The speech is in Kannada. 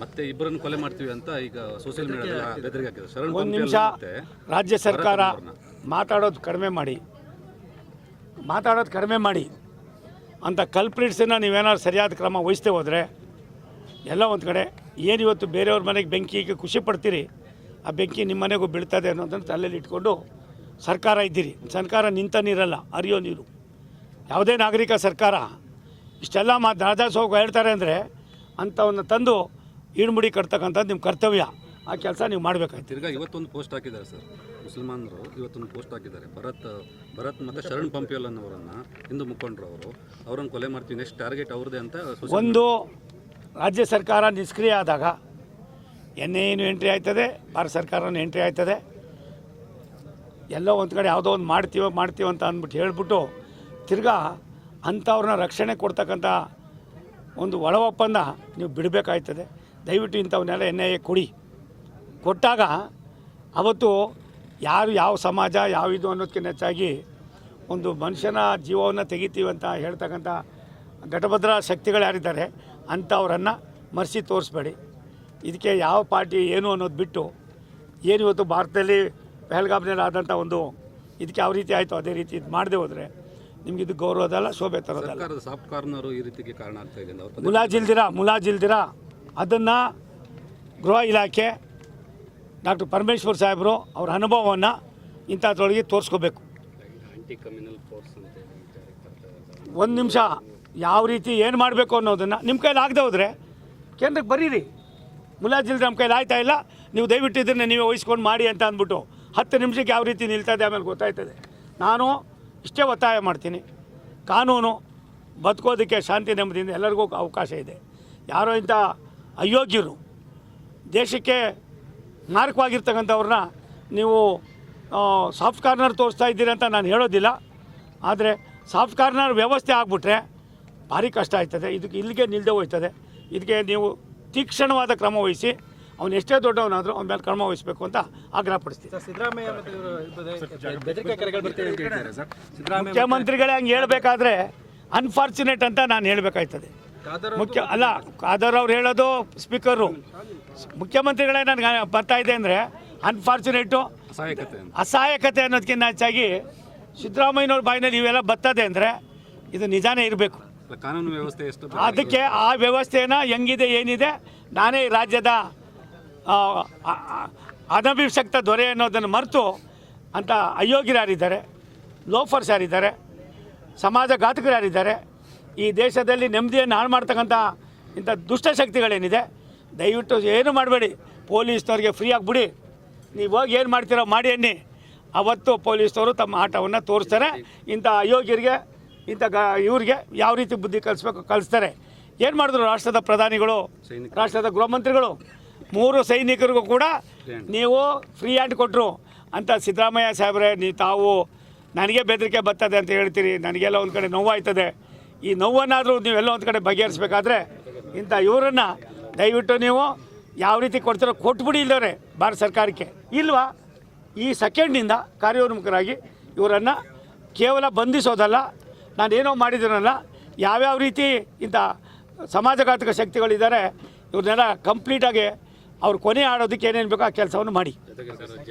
ಮತ್ತೆ ಇಬ್ಬರನ್ನು ಕೊಲೆ ಮಾಡ್ತೀವಿ ಅಂತ ಈಗ ಸೋಷಿಯಲ್ ಮೀಡಿಯಾ ಬೆದರಿಕೆ ಶರಣ್ ಒಂದು ನಿಮಿಷ ರಾಜ್ಯ ಸರ್ಕಾರ ಮಾತಾಡೋದು ಕಡಿಮೆ ಮಾಡಿ. ಮಾತಾಡೋದು ಕಡಿಮೆ ಮಾಡಿ. ಅಂತ ಕಲ್ಪ್ರಿಟ್ಸನ್ನು ನೀವೇನಾದ್ರು ಸರಿಯಾದ ಕ್ರಮ ವಹಿಸ್ತೇ ಹೋದರೆ ಎಲ್ಲ ಒಂದು ಕಡೆ ಏನಿವತ್ತು ಇವತ್ತು ಬೇರೆಯವ್ರ ಮನೆಗೆ ಬೆಂಕಿಗೆ ಖುಷಿ ಪಡ್ತೀರಿ? ಆ ಬೆಂಕಿ ನಿಮ್ಮ ಮನೆಗೂ ಬೀಳ್ತದೆ ಅನ್ನೋದನ್ನು ತಲೆಯಲ್ಲಿ ಇಟ್ಕೊಂಡು ಸರ್ಕಾರ ಇದ್ದೀರಿ. ಸರ್ಕಾರ ನಿಂತ ನೀರಲ್ಲ ಅರಿಯೋ ನೀರು. ಯಾವುದೇ ನಾಗರಿಕ ಸರ್ಕಾರ ಇಷ್ಟೆಲ್ಲ ಮಾ ರಾಜಾಸೋಗ ಹೇಳ್ತಾರೆ ಅಂದರೆ ಅಂಥವನ್ನ ತಂದು ಈಡ್ಮುಡಿ ಕಟ್ತಕ್ಕಂಥದ್ದು ನಿಮ್ಮ ಕರ್ತವ್ಯ. ಆ ಕೆಲಸ ನೀವು ಮಾಡಬೇಕಾಯ್ತು. ತಿರ್ಗಾ ಇವತ್ತೊಂದು ಪೋಸ್ಟ್ ಹಾಕಿದ್ದಾರೆ ಸರ್. ಮುಸಲ್ಮಾನರು ಇವತ್ತೊಂದು ಪೋಸ್ಟ್ ಹಾಕಿದ್ದಾರೆ. ಭರತ್ ಭರತ್ ಮತ್ತು ಶರಣ್ ಪಂಪಿಯಲ್ ಅನ್ನೋರನ್ನು ಹಿಂದೂ ಮುಖಂಡರು ಅವರು ಅವರನ್ನು ಕೊಲೆ ಮಾಡ್ತೀವಿ ನೆಕ್ಸ್ಟ್ ಟಾರ್ಗೆಟ್ ಅವ್ರದ್ದೇ ಅಂತ social ಒಂದು ರಾಜ್ಯ ಸರ್ಕಾರ ನಿಷ್ಕ್ರಿಯ ಆದಾಗ ಎನ್ ಏನು ಎಂಟ್ರಿ ಆಯ್ತದೆ ಭಾರತ ಸರ್ಕಾರನೂ ಎಂಟ್ರಿ ಆಯ್ತದೆ. ಎಲ್ಲೋ ಒಂದು ಕಡೆ ಯಾವುದೋ ಒಂದು ಮಾಡ್ತೀವೋ ಮಾಡ್ತೀವೋ ಅಂತ ಅಂದ್ಬಿಟ್ಟು ಹೇಳ್ಬಿಟ್ಟು ತಿರ್ಗಾ ಅಂಥವ್ರನ್ನ ರಕ್ಷಣೆ ಕೊಡ್ತಕ್ಕಂಥ ಒಂದು ಒಳ ಒಪ್ಪಂದ ನೀವು ಬಿಡಬೇಕಾಯ್ತದೆ. ದಯವಿಟ್ಟು ಇಂಥವನ್ನೆಲ್ಲ ಎನ್ ಐ ಎ ಕೊಡಿ. ಕೊಟ್ಟಾಗ ಅವತ್ತು ಯಾರು ಯಾವ ಸಮಾಜ, ಯಾವ ಇದು ಅನ್ನೋದಕ್ಕಿಂತ ಹೆಚ್ಚಾಗಿ ಒಂದು ಮನುಷ್ಯನ ಜೀವವನ್ನು ತೆಗಿತೀವಿ ಅಂತ ಹೇಳ್ತಕ್ಕಂಥ ಘಟಭದ್ರ ಶಕ್ತಿಗಳು ಯಾರಿದ್ದಾರೆ, ಅಂಥವ್ರನ್ನು ಮರೆಸಿ ತೋರಿಸ್ಬೇಡಿ. ಇದಕ್ಕೆ ಯಾವ ಪಾರ್ಟಿ ಏನು ಅನ್ನೋದು ಬಿಟ್ಟು ಏನು ಇವತ್ತು ಭಾರತದಲ್ಲಿ ಪೆಹಲ್ಗಾಮ್ನಲ್ಲಿ ಆದಂಥ ಒಂದು ಇದಕ್ಕೆ ಯಾವ ರೀತಿ ಆಯಿತು ಅದೇ ರೀತಿ ಇದು ಮಾಡದೆ ಹೋದರೆ ನಿಮ್ಗೆ ಇದು ಗೌರವದಲ್ಲ ಶೋಭೆ ತರೋದಲ್ಲ. ಸರ್ಕಾರದ ಸಾಫ್ಟ್ ಕಾರ್ನರು ಈ ರೀತಿಗೆ ಕಾರಣ ಆಗ್ತಾ ಇದೆ ಅಂತ ಅವ್ರು ಪದೇ- ಮುಲಾಜಿಲ್ದಿರ ಮುಲಾಜಿಲ್ದಿರ ಅದನ್ನು ಗೃಹ ಇಲಾಖೆ ಡಾಕ್ಟರ್ ಪರಮೇಶ್ವರ್ ಸಾಹೇಬರು ಅವ್ರ ಅನುಭವವನ್ನು ಇಂಥದ್ರೊಳಗೆ ತೋರಿಸ್ಕೋಬೇಕು. ಒಂದು ನಿಮಿಷ ಯಾವ ರೀತಿ ಏನು ಮಾಡಬೇಕು ಅನ್ನೋದನ್ನು ನಿಮ್ಮ ಕೈಲಿ ಆಗದೆ ಹೋದರೆ ಕೇಂದ್ರಕ್ಕೆ ಬರೀರಿ. ಮುಲಾಜಿಲ್ದ್ರೆ ನಮ್ಮ ಕೈಲಿ ಆಯ್ತಾ ಇಲ್ಲ ನೀವು ದಯವಿಟ್ಟು ಇದನ್ನು ನೀವೇ ವಹಿಸ್ಕೊಂಡು ಮಾಡಿ ಅಂತ ಅಂದ್ಬಿಟ್ಟು ಹತ್ತು ನಿಮಿಷಕ್ಕೆ ಯಾವ ರೀತಿ ನಿಲ್ತದೆ ಆಮೇಲೆ ಗೊತ್ತಾಯ್ತದೆ. ನಾನು ಇಷ್ಟೇ ಒತ್ತಾಯ ಮಾಡ್ತೀನಿ. ಕಾನೂನು ಬದುಕೋದಕ್ಕೆ ಶಾಂತಿ ನೆಮ್ಮದಿಯಿಂದ ಎಲ್ಲರಿಗೂ ಅವಕಾಶ ಇದೆ. ಯಾರೋ ಇಂಥ ಅಯೋಗ್ಯರು ದೇಶಕ್ಕೆ ಮಾರಕವಾಗಿರ್ತಕ್ಕಂಥವ್ರನ್ನ ನೀವು ಸಾಫ್ಟ್ ಕಾರ್ನರ್ ತೋರಿಸ್ತಾ ಇದ್ದೀರಿ ಅಂತ ನಾನು ಹೇಳೋದಿಲ್ಲ. ಆದರೆ ಸಾಫ್ಟ್ ಕಾರ್ನರ್ ವ್ಯವಸ್ಥೆ ಆಗಿಬಿಟ್ರೆ ಭಾರಿ ಕಷ್ಟ ಆಯ್ತದೆ ಇದಕ್ಕೆ ಇಲ್ಲಿಗೆ ನಿಲ್ಲದೆ ಹೋಯ್ತದೆ ಇದಕ್ಕೆ ನೀವು ತೀಕ್ಷ್ಣವಾದ ಕ್ರಮ ವಹಿಸಿ ಅವನು ಎಷ್ಟೇ ದೊಡ್ಡವನಾದರೂ ಅವನ ಮೇಲೆ ಕ್ರಮ ವಹಿಸಬೇಕು ಅಂತ ಹೇಳ್ತಾರೆ ಸರ್ ಮುಖ್ಯಮಂತ್ರಿಗಳೇ ಹಂಗೆ ಹೇಳಬೇಕಾದ್ರೆ ಅನ್ಫಾರ್ಚುನೇಟ್ ಅಂತ ನಾನು ಹೇಳಬೇಕಾಯ್ತದೆ. ಮುಖ್ಯ ಅಲ್ಲ ಖಾದರ್ ಅವ್ರು ಹೇಳೋದು ಸ್ಪೀಕರು. ಮುಖ್ಯಮಂತ್ರಿಗಳೇ ನನಗೆ ಬರ್ತಾ ಇದೆ ಅಂದರೆ ಅನ್ಫಾರ್ಚುನೇಟು ಅಸಹಾಯಕತೆ ಅಂತ. ಅಸಹಾಯಕತೆ ಅನ್ನೋದಕ್ಕಿಂತ ಹೆಚ್ಚಾಗಿ ಸಿದ್ದರಾಮಯ್ಯನವ್ರ ಬಾಯಿನಲ್ಲಿ ಇವೆಲ್ಲ ಬರ್ತದೆ ಅಂದರೆ ಇದು ನಿಜಾನೇ ಇರಬೇಕು. ಅಲ್ಲ, ಕಾನೂನು ವ್ಯವಸ್ಥೆ ಎಷ್ಟು ಅದಕ್ಕೆ ಆ ವ್ಯವಸ್ಥೆನ ಹೆಂಗಿದೆ ಏನಿದೆ ನಾನೇ ರಾಜ್ಯದ ಅನಭಿಷಕ್ತ ದೊರೆ ಅನ್ನೋದನ್ನು ಮರೆತು ಅಂತ ಅಯೋಗ್ಯರು ಯಾರಿದ್ದಾರೆ ಲೋಫರ್ಸ್ ಯಾರಿದ್ದಾರೆ ಸಮಾಜಘಾತಕರು ಯಾರಿದ್ದಾರೆ ಈ ದೇಶದಲ್ಲಿ ನೆಮ್ಮದಿಯನ್ನು ಹಾಳು ಮಾಡ್ತಕ್ಕಂಥ ಇಂಥ ದುಷ್ಟಶಕ್ತಿಗಳೇನಿದೆ ದಯವಿಟ್ಟು ಏನು ಮಾಡಬೇಡಿ ಪೊಲೀಸ್ನವ್ರಿಗೆ ಫ್ರೀ ಆಗಿಬಿಡಿ. ನೀವು ಹೋಗಿ ಏನು ಮಾಡ್ತೀರೋ ಮಾಡಿ ಅನ್ನಿ. ಅವತ್ತು ಪೊಲೀಸ್ನವರು ತಮ್ಮ ಆಟವನ್ನು ತೋರಿಸ್ತಾರೆ. ಇಂಥ ಅಯೋಗ್ಯರಿಗೆ ಇಂಥ ಗ ಇವ್ರಿಗೆ ಯಾವ ರೀತಿ ಬುದ್ಧಿ ಕಲಿಸ್ಬೇಕು ಕಲಿಸ್ತಾರೆ. ಏನು ಮಾಡಿದ್ರು ರಾಷ್ಟ್ರದ ಪ್ರಧಾನಿಗಳು ರಾಷ್ಟ್ರದ ಗೃಹ ಮಂತ್ರಿಗಳು ಮೂರು ಸೈನಿಕರಿಗೂ ಕೂಡ ನೀವು ಫ್ರೀ ಹ್ಯಾಂಡ್ ಕೊಟ್ಟರು ಅಂತ ಸಿದ್ದರಾಮಯ್ಯ ಸಾಹೇಬ್ರೆ, ನೀ ತಾವು ನನಗೆ ಬೆದರಿಕೆ ಬರ್ತದೆ ಅಂತ ಹೇಳ್ತೀರಿ, ನನಗೆಲ್ಲ ಒಂದು ಕಡೆ ನೋವಾಯ್ತದೆ. ಈ ನೋವನ್ನಾದರೂ ನೀವೆಲ್ಲ ಒಂದು ಕಡೆ ಬಗೆಹರಿಸ್ಬೇಕಾದ್ರೆ ಇಂಥ ಇವರನ್ನು ದಯವಿಟ್ಟು ನೀವು ಯಾವ ರೀತಿ ಕೊಡ್ತೀರೋ ಕೊಟ್ಬಿಡಿ ಇಲ್ಲವ್ರೆ ಭಾರತ ಸರ್ಕಾರಕ್ಕೆ. ಇಲ್ವಾ? ಈ ಸೆಕೆಂಡ್ನಿಂದ ಕಾರ್ಯೋನ್ಮುಖರಾಗಿ ಇವರನ್ನು ಕೇವಲ ಬಂಧಿಸೋದಲ್ಲ, ನಾನೇನೋ ಮಾಡಿದ್ದೀನಲ್ಲ ಯಾವ್ಯಾವ ರೀತಿ ಇಂಥ ಸಮಾಜಘಾತಕ ಶಕ್ತಿಗಳಿದ್ದಾರೆ, ಇವ್ರನ್ನೆಲ್ಲ ಕಂಪ್ಲೀಟಾಗಿ ಅವ್ರು ಕೊನೆ ಆಡೋದಕ್ಕೆ ಏನೇನು ಬೇಕೋ ಆ ಕೆಲಸವನ್ನು ಮಾಡಿ.